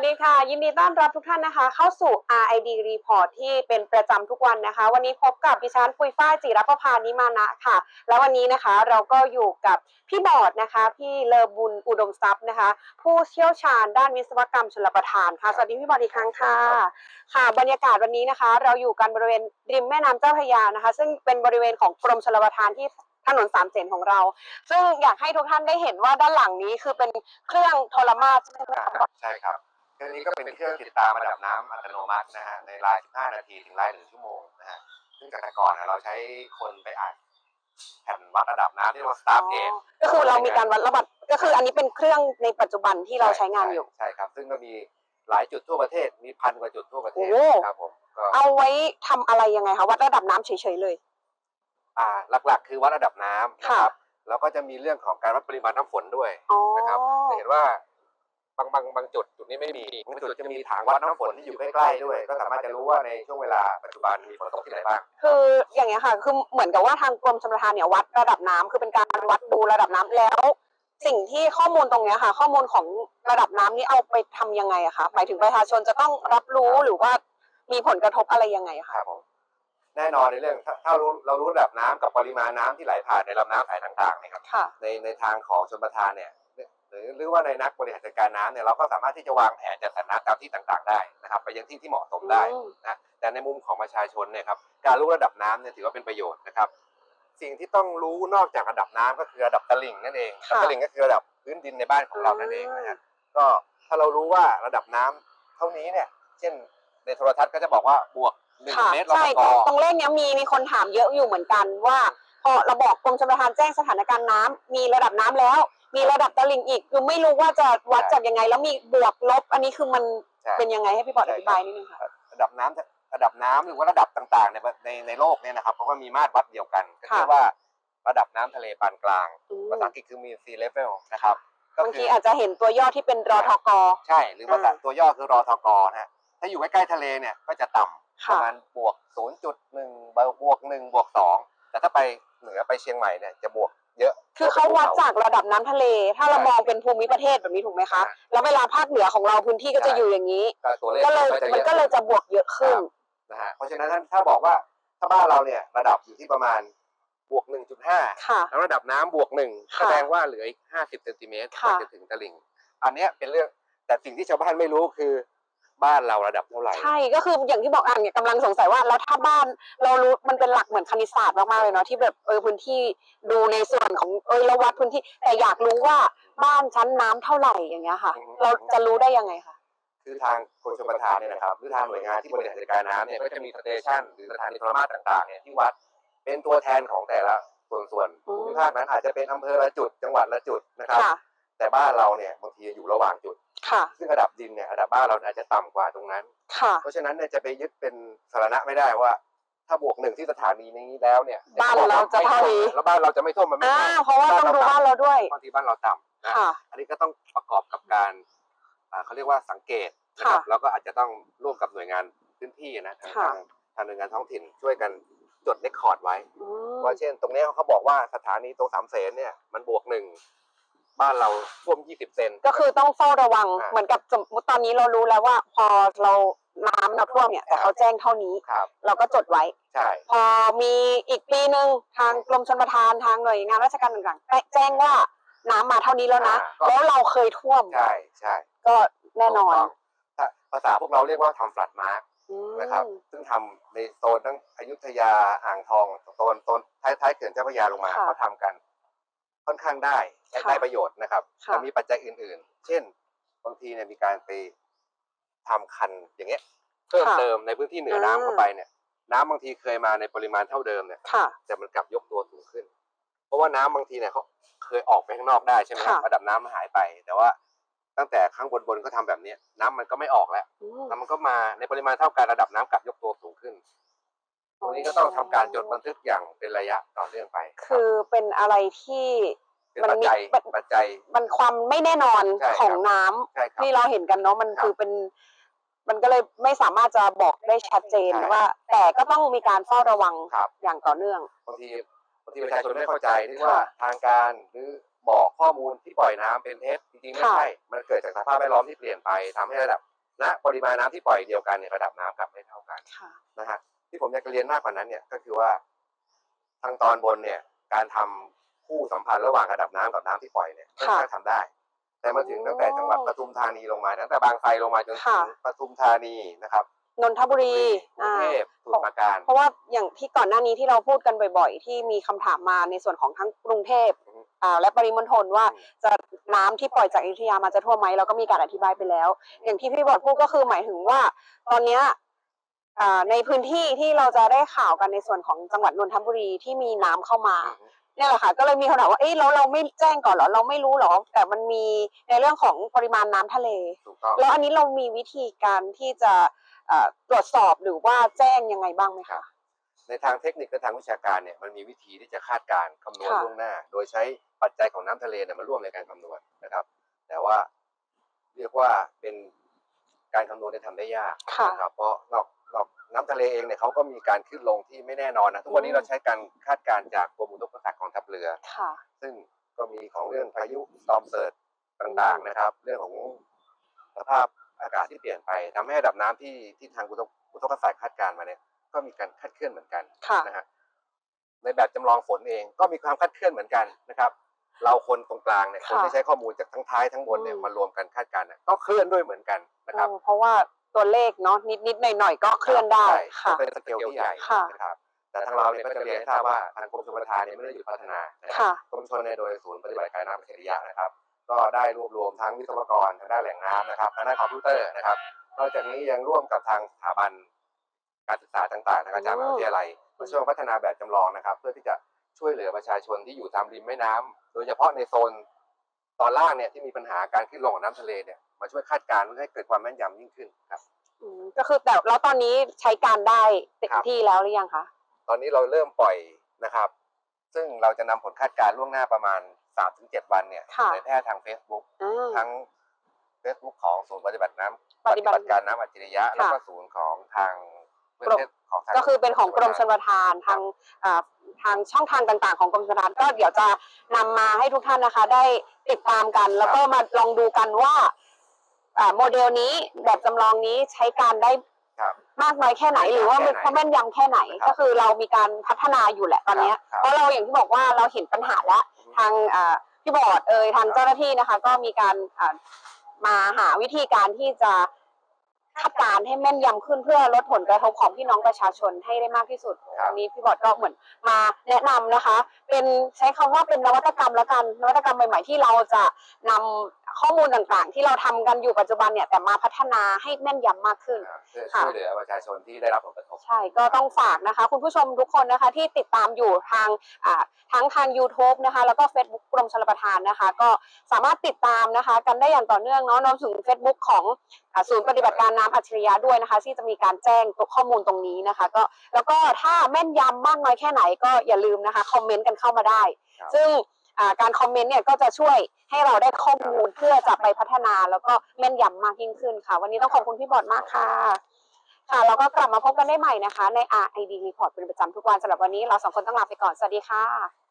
วัสดีค่ะ ยินดีต้อนรับทุกท่านนะคะ เข้าสู่ RID Report ที่เป็นประจำทุกวันนะคะ วันนี้พบกับดิฉันปุยฝ้ายจิรประพานิมานะค่ะ แล้ววันนี้นะคะเราก็อยู่กับพี่บอดนะคะ พี่เลอบุญอุดมทรัพย์นะคะ ผู้เชี่ยวชาญด้านวิศวกรรมชลประทานค่ะ สวัสดีพี่บอดอีกครั้งค่ะ ค่ะ บรรยากาศวันนี้นะคะ เราอยู่กันบริเวณริมแม่น้ำเจ้าพระยานะคะ ซึ่งเป็นบริเวณของกรมชลประทานที่ถนนสามเสนของเรา ซึ่งอยากให้ทุกท่านได้เห็นว่าด้านหลังนี้คือเป็นเครื่องโทรมาใช่ไหมคะใช่ครับ เครื่องนี้ก็เป็นเครื่องติดตามระดับน้ำอัตโนมัตินะฮะในราย 15 นาทีถึงราย 1 ชั่วโมงนะฮะซึ่งจากแต่ก่อนนะเราใช้คนไปอ่านแผ่นวัดระดับน้ำที่เรียกว่า Star Gauge ก็คือเรามีการวัดระดับก็คืออันนี้เป็นเครื่องในปัจจุบันที่เราใช้งานอยู่ใช่ครับ ซึ่งก็มีหลายจุดทั่วประเทศมีพันกว่าจุดทั่วประเทศโอ้ครับผมก็เอาไว้ทำอะไรยังไงคะวัดระดับน้ำเฉยๆเลย อ่า หลักๆ คือวัดระดับน้ำนะคค่ะรับแล้วก็จะมีเรื่องของการวัดปริมาณน้ำฝนด้วยอ๋อนะครับจะเห็นว่าบางบางบางจุดจุดนี้ไม่มีบางจุดจะมีถังวัดน้ำฝนที่อยู่ใกล้ๆด้วย ก็สามารถจะรู้ว่าในช่วงเวลาปัจจุบันมีฝนตกที่ไหนบ้าง คืออย่างเงี้ยค่ะคือเหมือนกับว่าทางกรมชลประทานเนี่ยวัดระดับน้ำคือเป็นการวัดดูระดับน้ำแล้ว สิ่งที่ข้อมูลตรงเนี้ยค่ะ ข้อมูลของระดับน้ำนี่เอาไปทำยังไงอะคะหมายถึงประชาชนจะต้องรับรู้หรือว่ามีผลกระทบอะไรยังไงอะคคะรับผมแน่นอนในเรื่องถ้าถ้ารู้เรารู้ระดับน้ำกับปริมาณน้ำที่ไหลผ่านในลำน้ำสายต่างๆเนะครับค่ะในในทางของชนประทานเนี่ย หรือหรือว่าในนักบริหารจัดการน้ำเนี่ยเราก็สามารถที่จะวางแผนจัดสรรน้ำตามที่ต่างๆ ได้นะครับไปยังที่ที่เหมาะสมได้อืมนะแต่ในมุมของประชาชนเนี่ยครับการรู้ระดับน้ำเนี่ยถือว่าเป็นประโยชน์นะครับ สิ่งที่ต้องรู้นอกจากระดับน้ำก็คือระดับตลิ่งนั่นเองค่ะตลิ่งก็คือระดับพื้นดินในบ้านของเรานั่นเองนะฮะก็ถ้าเรารู้ว่าระดับน้ำเท่านี้เนี่ย เช่นในโทรทัศน์ก็จะบอกว่าบวกหนึ่งค่ะเมตรละใช่กอตรงเลขเนี้ยมีมีคนถามเยอะอยู่เหมือนกันว่าพอเราบอกกรมชลประทานแจ้งสถานการณ์น้ำมีระดับน้ำแล้ว มีระดับตลิ่งอีก คือไม่รู้ว่าจะวัดจากยังไง แล้วมีบวกลบ อันนี้คือมันใช่ เป็นยังไงให้พี่บอดอธิบายนิดนึงค่ะ ระดับน้ำระดับน้ำหรือว่าระดับต่างๆในในในโลกเนี่ยนะครับเขาก็มีมาตรวัดเดียวกันก็คือค่ะ ว่าระดับน้ำทะเลปานกลาง อืมภาษาอังกฤษคือมี sea level นะครับก็บางคืทีอาจจะเห็นตัวย่อที่เป็นรอทก ใช่ หรือภาษาอ่า ตัวย่อคือรอทกนะฮะถ้าอยู่ใกล้ๆทะเลเนี่ยก็จะต่ำปค่ะ ระมาณบวก 0.1บวก1บวก2แต่ถ้าไปเหนือไปเชียงใหม่เนี่ยจะบวกเยอะ คือเขาวัดจากระดับน้ำทะเล ถ้าเรามองเป็นภูมิประเทศแบบนี้ถูกไหมคะ แล้วเวลาภาคเหนือของเราพื้นที่ก็จะอยู่อย่างนี้ ก็ตัวเลขก็เลยจะมันเยอะก็เลยจะบวกเยอะขึ้นนะฮะ เพราะฉะนั้นถ้าบอกว่าถ้าบ้านเราเนี่ยระดับอยู่ที่ประมาณบวก 1.5ค่ะแล้วระดับน้ำบวกหนึ่งค่ะแสดงว่าเหลืออีกห้าสิบเซนติเมตรค่ะจะถึงตลิ่ง อันเนี้ยเป็นเรื่องแต่สิ่งที่ชาวบ้านไม่รู้คือ บ้านเราระดับเท่าไหร่ ใช่ก็คืออย่างที่บอกอ่านเนี่ยกำลังสงสัยว่าแล้วถ้าบ้านเรารู้มันเป็นหลักเหมือนคณิตศาสตร์มากๆเลยเนาะที่แบบเออพื้นที่ดูในส่วนของเออเราวัดพื้นที่ แต่อยากรู้ว่าบ้านชั้นน้ำเท่าไหร่อย่างเงี้ยค่ะเราจะรู้ได้ยังไงคะคือทางกรมชลประทานเนี่ยนะครับหรือทางหน่วยงานที่บริหารจัดการน้ำเนี่ยก็จะมีสเตชันหรือสถานีโทรมาสต่างๆเนี่ยที่วัดเป็นตัวแทนของแต่ละส่วนส่วนอืมภูมิภาคนั้นอาจจะเป็นอำเภอละจุดจังหวัดละจุดนะครับ ค่ะ แต่บ้านเราเนี่ยบางทีอยู่ระหว่างจุด ค่ะ ซึ่งระดับดินเนี่ยระดับบ้านเราอาจจะต่ำกว่าตรงนั้น ค่ะ เพราะฉะนั้นเนี่ยจะไปยึดเป็นสาระไม่ได้ว่า ถ้าบวกหนึ่งที่สถานีนี้แล้วเนี่ยบ้านเราจะเท่านี้ แล้วบ้านเราจะไม่ท่วมมันไม่อ่าใช่เพราะว่าต้องดูบ้านเราด้วย บางทีบ้านเราต่ำนะค่ะ อันนี้ก็ต้องประกอบกับการอ่าเขาเรียกว่าสังเกตนะครับค่ะแล้วก็อาจจะต้องร่วมกับหน่วยงานพื้นที่นะทางค่ะ ทางทางหน่วยงานท้องถิ่นช่วยกันจดเรคคอร์ดไว้ อืมว่าเช่น ตรงเนี้ยเขาบอกว่าสถานีตรงสามเสนเนี่ยมันบวกหนึ่ง บ้านเราท่วมยี่สิบเซน ก็คือต้องเฝ้าระวังอ่า เหมือนกับสมมติตอนนี้เรารู้แล้วว่า พอเราน้ำเราท่วมเนี่ยแต่เขาแจ้งเท่านี้ ครับ เราก็จดไว้ ใช่ พอมีอีกปีหนึ่งทางกรมชลประทานทางหน่วยงานราชการต่างๆแจ้งว่าน้ำมาเท่านี้แล้วนะแล้วเราเคยท่วม ใช่ใช่ก็แน่นอนถูกต้องถ้าภาษาพวกเราเรียกว่าทำฟลัดมาร์กอืมนะครับ ซึ่งทำในโซนทั้งอยุธยาอ่างทองโซนโซนท้ายท้ายๆเขื่อนเจ้าพระยาลงมาค่ะเขาทำกัน ค่อนข้างได้และ ค่ะได้ประโยชน์นะครับค่ะ แต่มีปัจจัยอื่นๆ เช่น บางทีเนี่ยมีการไปทำคันอย่างเงี้ยเพิ่มเติมในพื้นที่เหนือน้ำเข้าไปเนี่ย น้ำบางทีเคยมาในปริมาณเท่าเดิมเนี่ย ค่ะ แต่มันกลับยกตัวสูงขึ้น เพราะว่าน้ำบางทีเนี่ยเขาเคยออกไปข้างนอกได้ใช่ไหมครับค่ะ ระดับน้ำมันหายไป แต่ว่าตั้งแต่ข้างบนบนๆก็ทำแบบเนี้ยน้ำมันก็ไม่ออกแล้วอืมแล้วมันก็มาในปริมาณเท่ากันระดับน้ำกลับยกตัวสูงขึ้นตรงนี้ก็ต้องทำการจดบันทึกอย่างเป็นระยะต่อเนื่องไปคือเป็นอะไรที่ เป็นมันปัจมีจัยมันปัจจัย มันความไม่แน่นอนใช่ครับ ของน้ำใช่ครับ ที่เราเห็นกันเนาะมันครับคือเป็น มันก็เลยไม่สามารถจะบอกได้ชัดเจนใช่ ว่า แต่ก็ต้องมีการเฝ้าระวังครับอย่างต่อเนื่อง บางทีบางทีประชาชนไม่เข้าใจนึกว่าทางการหรือบอกข้อมูลที่ปล่อยน้ำเป็นเท็จจริงๆไม่ค่ะใช่ มันเกิดจากสภาพแวดล้อมที่เปลี่ยนไปทำให้ระดับณปริมาณน้ำที่ปล่อยเดียวกันเนี่ยระดับน้ำกลับไม่เท่ากัน ค่ะ นะฮะที่ผมอยากจะเรียนมากกว่านั้นเนี่ยก็คือว่าทางตอนบนเนี่ยการทำ คู่สัมพันธ์ระหว่างระดับน้ำกับน้ำที่ปล่อยเนี่ยก็ค่ะสามารถทำได้ แต่มาถึงตั้งแต่จังหวัดปทุมธานีลงมาตั้งแต่บางไทรลงมาจนถึค่ะงปทุมธานีนะครับนนทบุรีกรุงอ่าเทพสมุทรปราการ เพราะว่าอย่างที่ก่อนหน้านี้ที่เราพูดกันบ่อยๆ ที่มีคำถามมาในส่วนของทั้งกรุงเทพอืมอ่าและปริมณฑลว่าอืมจะน้ำที่ปล่อยจากอยุธยามาจะท่วมไหมเราก็มีการอธิบายไปแล้ว อย่างที่พี่บอดพูดก็คือหมายถึงว่า ตอนเนี้ยอ่าในพื้นที่ที่เราจะได้ข่าวกันในส่วนของจังหวัดนนทบุรีที่มีน้ำเข้ามาเนี่ยแหละค่ะก็เลยมีคำถามว่าเอ้ยแล้วเราไม่แจ้งก่อนเหรอเราไม่รู้เหรอ แต่มันมีในเรื่องของปริมาณน้ำทะเล ถูกต้อง แล้วอันนี้เรามีวิธีการที่จะเอ่อตรวจสอบหรือว่าแจ้งยังไงบ้างไหมคะในทางเทคนิคและทางวิชาการเนี่ยมันมีวิธีที่จะคาดการณ์คำนวณค่ะ ล่วงหน้า โดยใช้ปัจจัยของน้ำทะเลเนี่ยมาร่วมในการคำนวณนะครับ แต่ว่าเรียกว่าเป็นการคำนวณที่ทำได้ยากค่ะ นะครับเพราะนอกนอกน้ำทะเลเองเนี่ยเขาก็มีการขึ้นลงที่ไม่แน่นอนนะทุกวันนี้เราใช้การคาดการณ์จากกรมอุตุ เรือ ค่ะ ซึ่งก็มีของเรื่องพายุสตอมเซิร์ต่างๆนะครับ เรื่องของสภาพอากาศที่เปลี่ยนไปทำให้ระดับน้ำที่ที่ทางอุตุอุตุนิยมวิทยาคาดการณ์มาเนี่ยก็มีการคาดเคลื่อนเหมือนกันค่ะ นะฮะในแบบจำลองฝนเองก็มีความคาดเคลื่อนเหมือนกันนะครับ เราคนตรงกลางเนี่ยคนค่ะที่ใช้ข้อมูลจากทั้งท้ายทั้งบนเนี่ยอืม มารวมกันคาดการณ์เนี่ยก็เคลื่อนด้วยเหมือนกันนะครับเออเพราะว่าตัวเลขเนาะนิดนิดๆหน่อยหน่อยๆก็เคลื่อนได้ใช่ค่ะ เป็นสเกลที่ใหญ่ค่ะ นะครับ แต่ทางเราเนี่ยก็จะเรียนให้ทราบว่าทางกรมชลประทานเนี่ยไม่ได้หยุดพัฒนานะครัค่ะบกรมชลเนี่ยโดยศูนย์ปฏิบัติการน้ำอัจฉริยะนะครับ ก็ได้รวบรวมทั้งวิศวกรทางด้านแหล่งน้ำนะครับทางด้านคอมพิวเตอร์นะครับนอกจากนี้ยังร่วมกับทางสถาบันการศึกษาต่างๆนะครับจากมหาวิทยาลัยมาช่วยพัฒนาแบบจำลองนะครับ เพื่อที่จะช่วยเหลือประชาชนที่อยู่ตามริมแม่น้ำโดยเฉพาะในโซนตอนล่างเนี่ยที่มีปัญหาการขึ้นลงของน้ำทะเลเนี่ยมาช่วยคาดการณ์เพื่อให้เกิดความแม่นยำยิ่งขึ้นครับอืมก็คือแต่แล้วตอนนี้ใช้การได้เต็มครับที่แล้วหรือยังคะ ตอนนี้เราเริ่มปล่อยนะครับ ซึ่งเราจะนำผลคาดการณ์ล่วงหน้าประมาณ 3-7 วันเนี่ยค่ะ เผยแพร่ทาง Facebook อ่า ทั้ง Facebook ของศูนย์ปฏิบัติน้ำปฏิบัติการน้ำอัจฉริยะ ค่ะแล้วก็ศูนย์ของทางเว็บกรมไซต์ของทาง ก็คือเป็นของกรมชลประทานทางอ่าทางช่องทางต่างๆ ของกรมชลประทานก็เดี๋ยวจะนำมาให้ทุกท่านนะคะ ได้ติดตามกัน แล้วก็มาลองดูกันว่าอ่าโมเดลนี้แบบจำลองนี้ใช้การได้ ครับ มากน้อยแค่ไหนหรือว่ามันแค่ไหนแม่นยำแค่ไหนครับก็คือเรามีการพัฒนาอยู่แหละตอนเนี้ยครับ เพราะเราอย่างที่บอกว่าเราเห็นปัญหาแล้วทางอ่าพี่บอร์ดเอ่ยทางเจ้าหน้าที่นะคะ ก็มีการอ่ามาหาวิธีการที่จะ คาดการณ์ให้แม่นยำขึ้นเพื่อลดผลกระทบของพี่น้องประชาชนให้ได้มากที่สุดครับอันนี้พี่บอร์ดก็เหมือนมาแนะนำนะคะ เป็นใช้คำว่าเป็นนวัตกรรมแล้วกันนวัตกรรมใหม่ ๆ ที่เราจะนำข้อมูลต่างๆ ที่เราทำกันอยู่ปัจจุบันเนี่ยแต่มาพัฒนาให้แม่นยำมากขึ้น เพื่อค่ะช่วยเหลือประชาชนที่ได้รับผลกระทบ ใช่ก็ต้องฝากนะคะ คุณผู้ชมทุกคนนะคะที่ติดตามอยู่ทางอ่าทั้งทาง YouTube นะคะ แล้วก็ Facebook กรมชลประทานนะคะ ก็สามารถติดตามนะคะ กันได้อย่างต่อเนื่องเนาะรวมถึง Facebook ของอ่าศูนย์ปฏิบัติการน้ำอัจฉริยะด้วยนะคะ ที่จะมีการแจ้งตัวข้อมูลตรงนี้นะคะ ก็แล้วก็ถ้าแม่นยำมากน้อยแค่ไหนก็อย่าลืมนะคะคอมเมนต์กันเข้ามาได้ครับซึ่งอ่าการคอมเมนต์เนี่ยก็จะช่วยให้เราได้ข้อมูลเพื่อจะไปพัฒนาแล้วก็แม่นยำมากยิ่งขึ้นค่ะ วันนี้ต้องขอบคุณพี่บอดมากค่ะ ค่ะแล้วก็กลับมาพบกันได้ใหม่นะคะ ใน RID Report เป็นประจำทุกวันสำหรับวันนี้เราสองคนต้องลาไปก่อน สวัสดีค่ะ